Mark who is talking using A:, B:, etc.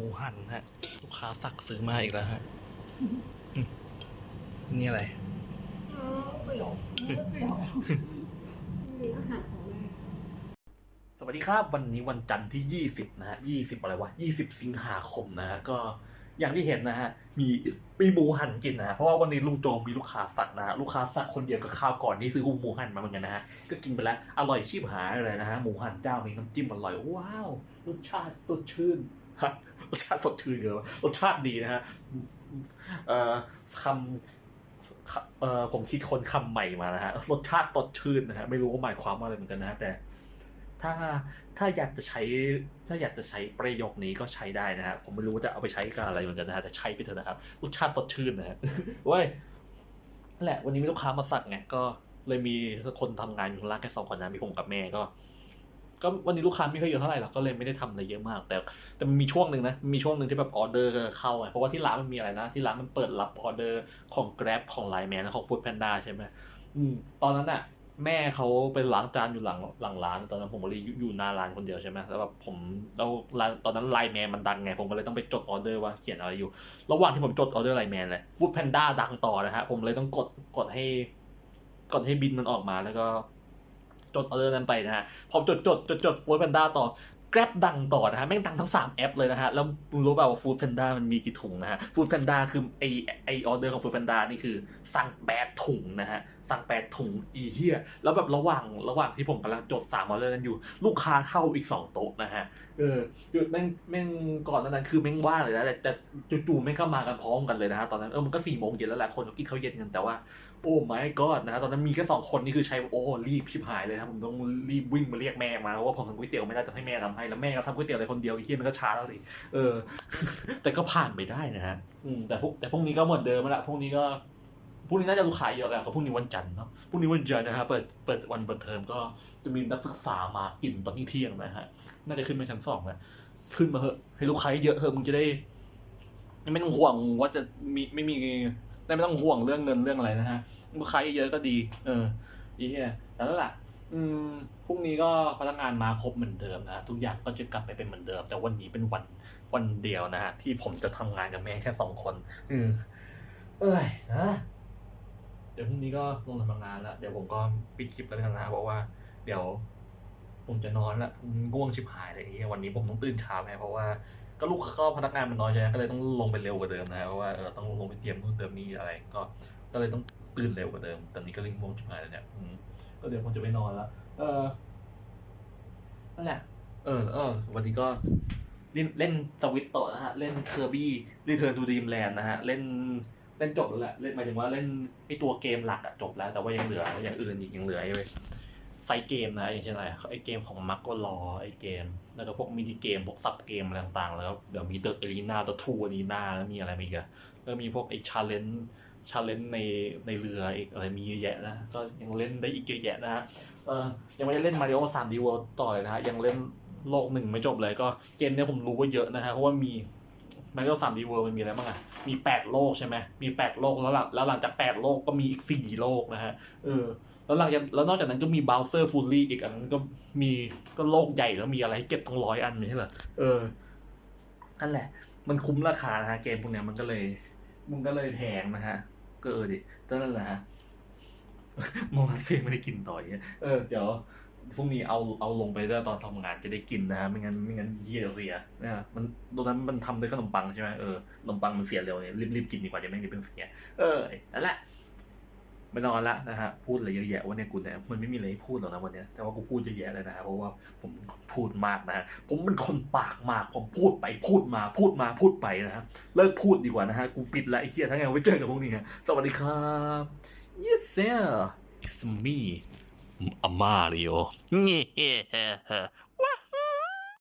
A: หมูหันฮะ ลูกค้าสั่งซื้อมาอีกแล้วฮะ นี่อะไร
B: เปรี้ยวเปรี้ยวมีอาหารของแม่
A: สวัสดีครับ วันนี้วันจันทร์ที่ 20 นะฮะ 20 อะไรวะ 20 สิงหาคมนะฮะ ก็อย่างที่เห็นนะฮะ มีปีหมูหันกินนะฮะเพราะว่าวันนี้ลุงโจมมีลูกค้าสั่งนะฮะลูกค้าสั่งคนเดียวกับข้าวก่อนที่ซื้อหมูหันมาเหมือนกันนะฮะ ก็กินไปแล้ว อร่อยชิบหายเลยนะฮะ หมูหันเจ้านี้น้ำจิ้มอร่อย ว้าว รสชาติสดชื่น รสชาติสดชื่นเลยวะรสชาติดีนะฮะเอ่อคำเอ่อผมคิดคนคำใหม่มานะฮะรสชาติสดชื่นนะฮะไม่รู้ว่าหมายความว่าอะไรเหมือนกันนะแต่ ถ้าถ้าอยากจะใช้ ถ้าอยากจะใช้ประโยคนี้ก็ใช้ได้นะฮะผมไม่รู้ว่าจะเอาไปใช้กับอะไรเหมือนกันนะฮะแต่ใช้ไปเถอะนะครับรสชาติสดชื่นนะฮะเว้ยแหละ วันนี้มีลูกค้ามาสั่งไงก็เลยมีคนทำงานอยู่ข้างล่างแค่สองคนนะมีผมกับแม่ก็ ก็วันนี้ลูกค้าไม่ค่อยเยอะเท่าไหร่หรอกก็เลยไม่ได้ทำอะไรเยอะมาก แต่แต่มันมีช่วงหนึ่งนะมีช่วงหนึ่งที่แบบออเดอร์เข้าไงเพราะว่าที่ร้านมันมีอะไรนะ ที่ร้านมันเปิดรับออเดอร์ของ Grab ของ Line Man ของ Food Panda ใช่ไหมอืมตอนนั้นอะแม่เขาไปล้างจานอยู่หลังหลังร้าน ตอนนั้นผมก็เลยอยู่อยู่หน้าร้านคนเดียวใช่ไหมแล้วแบบผมแล้วร้านตอนนั้นไลน์แมนมันดังไง ผมก็เลยต้องไปจดออเดอร์ว่าเขียนอะไรอยู่ ระหว่างที่ผมจดออเดอร์ไลน์แมนเลยฟู้ดแพนด้าดังต่อนะฮะผมเลยต้องกดกดให้กดให้บินมันออกมาแล้วก็ จดออเดอร์นั้นไปนะฮะ พอจดจดจดจดฟู้ดแพนด้าต่อแกร็บดังต่อนะฮะ แม่งดังทั้ง 3 แอปเลยนะฮะ แล้วมึงรู้เปล่าว่าฟู้ดแพนด้ามันมีกี่ถุงนะฮะฟู้ดแพนด้าคือไอไอออเดอร์ของฟู้ดแพนด้านี่คือสั่งแปดถุงนะฮะ สั่งแปดถุงอีเหี้ยแล้วแบบระหว่างระหว่างที่ผมกำลังจดสามออเดอร์นั้นอยู่ ลูกค้าเข้าอีกสองโต๊ะนะฮะ เออคือแม่งแม่งก่อนหนานั้นคือแม่งว่างเลยนะแต่แต่จู่ๆแม่งก็มากันพร้อมกันเลยนะฮะตอนนั้นเออมันก็สี่โมงเย็นแล้วแหละคนก็กินข้าวเย็นกันแต่ว่า โอ้ไม่ก็นะฮะตอนนั้นมีแค่สองคนนี่คือใช้โอ้รีบชิบหายเลยครับผมต้องรีบวิ่งมาเรียกแม่มาเพราะว่าผมทำก๋วยเตี๋ยวไม่ได้จะให้แม่ทำให้แล้วแม่ก็ทำก๋วยเตี๋ยวเลยคนเดียวอ้เหี้ยมันก็ช้าแล้วสิเออ แต่ก็ผ่านไปได้นะฮะอืมแต่พวกแต่พวกนี้ก็เหมือนเดิมแล้วพวกนี้ก็ พวกนี้น่าจะลูกค้าเยอะแล้วก็พรุ่งนี้วันจันทร์เนาะพรุ่งนี้วันจันทร์นะฮะเปิดเปิดวันเปิดเทอมก็จะมีนักศึกษามากินตอนที่เที่ยงนะฮะน่าจะขึ้นไปชั้นสองแล้วขึ้นมาเหอะให้ลูกค้าเยอะเหอะมึงจะได้ไม่ต้องห่วงว่าจะมีไม่มีได้ไม่ต้องห่วงเรื่องเงินเรื่องอะไรนะฮะลูกค้าเยอะก็ดี เอออีเหี้ยแล้วล่ะ อืมพรุ่งนี้ก็พนักงานมาครบเหมือนเดิมนะทุกอย่างก็จะกลับไปเป็นเหมือนเดิม แต่วันนี้เป็นวันวันเดียวนะฮะที่ผมจะทำงานกับแม่แค่สองคน อืมเอ้ยนะ ดี๋ยวพรุ่งนี้ก็ลงทำงานแล้ว เดี๋ยวผมก็ปิดคลิปแล้วกันนะเพราะว่า เดี๋ยว ผมจะนอนละผมง่วงชิบหายเลยไอ้เหี้ยวันนี้ผมต้องตื่นเช้าไงเพราะว่าก็ลูกก็พนักงานมันน้อยใช่ไหมก็เลยต้องลงไปเร็วกว่าเดิมนะเพราะว่าเออต้องลงไปเตรียมนู่นเตรียมนี่อะไร ก็ก็เลยต้องตื่นเร็วกว่าเดิมตอนนี้ก็ลิงง่วงชิบหายแล้วเนี่ยอืมก็เดี๋ยวผมจะไปนอนแล้วเออนั่นแหละเออเออวันนี้ก็เล่นเล่นสวิตโตะนะฮะ เล่นเคอร์บี้รีเทิร์นทูดีมแลนด์นะฮะ เล่น เล่นจบแล้วแหละเล่นหมายถึงว่าเล่นไอตัวเกมหลักอะจบแล้ว แต่ว่ายังเหลืออย่างอื่นอีกยังเหลือไอ้เว้ยไซเกมนะอย่างเช่นอะไรไอเกมของมักก็รอไอเกม แล้วก็พวกมินิเกมพวกซับเกมอะไรต่างๆ แล้วเดี๋ยวมีเดอะเอลีนาตัวทูอารีนาแล้วมีอะไรมาอีกอะแล้วมีพวกไอชาเลนจ์ชาเลนจ์ในในเรืออีกอะไรมีเยอะแยะนะก็ยังเล่นได้อีกเยอะแยะนะฮะเออยังไม่ได้เล่นมาริโอสามดีเวิลด์ต่อเลยนะฮะยังเล่นโลกหนึ่งไม่จบเลยก็เกมเนี้ยผมรู้ว่าเยอะนะฮะเพราะว่ามี มาริโอสามดีเวิลมันมีอะไรบ้างอะมีแปดโลกใช่ไหมมีแปดโลกแล้วหลังแล้วหลังจากแปดโลกก็มีอีกสี่โลกนะฮะ เออ แล้วหลังจากแล้วนอกจากนั้นก็มีบ o วเซอร์ฟูลลี่อีกอันก็มีก็โลกใหญ่แล้วมีอะไรให้เก็บตั้งร้อยอันไม่ใช่เหรอ เออ นั่นแหละ มันคุ้มราคานะฮะเกมพวกเนี้ยมันก็เลย มันก็เลยแพงนะฮะ ก็เออดิก็นั่นแหละฮะมองเพลงไม่ได้กินต่อยเนี่ยเออ เดี๋ยว พรุ่งนี้เอาเอาลงไปด้วยตอนทำงานจะได้กินนะฮะไม่งั้นไม่งั้นเยี่ยเสียนะฮะมันตรงนั้นมันทำด้วยขนมปังใช่ไหมเออขนมปังมันเสียเร็วเนี่ยรีบรีบกินดีกว่าเดี๋ยวแม่งจะเป็นเสีย เออนั่นแหละไม่นอนละนะฮะพูดอะไรเยอะแยะวันนี้กูเนี่ยมันไม่มีอะไรให้พูดหรอกนะวันนี้แต่ว่ากูพูดเยอะแยะเลยนะเพราะว่าผมพูดมากนะฮะผมเป็นคนปากมากผมพูดไปพูดมาพูดมาพูดไปนะฮะเลิกพูดดีกว่านะฮะกูปิดละไอ้เหี้ยทั้งไงไว้เจอกับพวกนี้ฮะสวัสดีครับ yes sir it's me 阿玛里奥